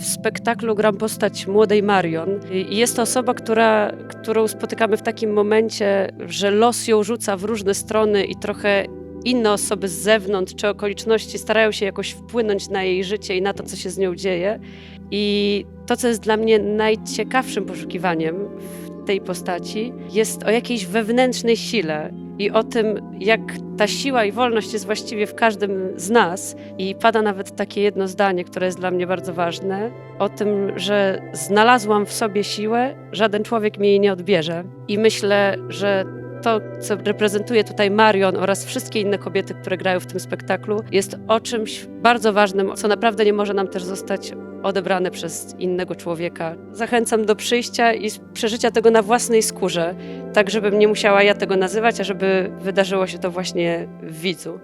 w spektaklu gram postać młodej Marion. I jest to osoba, która, którą spotykamy w takim momencie, że los ją rzuca w różne strony i trochę inne osoby z zewnątrz czy okoliczności starają się jakoś wpłynąć na jej życie i na to, co się z nią dzieje. I to, co jest dla mnie najciekawszym poszukiwaniem tej postaci, jest o jakiejś wewnętrznej sile i o tym, jak ta siła i wolność jest właściwie w każdym z nas. I pada nawet takie jedno zdanie, które jest dla mnie bardzo ważne, o tym, że znalazłam w sobie siłę, żaden człowiek mi jej nie odbierze. I myślę, że to, co reprezentuje tutaj Marion oraz wszystkie inne kobiety, które grają w tym spektaklu, jest o czymś bardzo ważnym, co naprawdę nie może nam też zostać odebrane przez innego człowieka. Zachęcam do przyjścia i przeżycia tego na własnej skórze, tak żebym nie musiała ja tego nazywać, a żeby wydarzyło się to właśnie w widzu.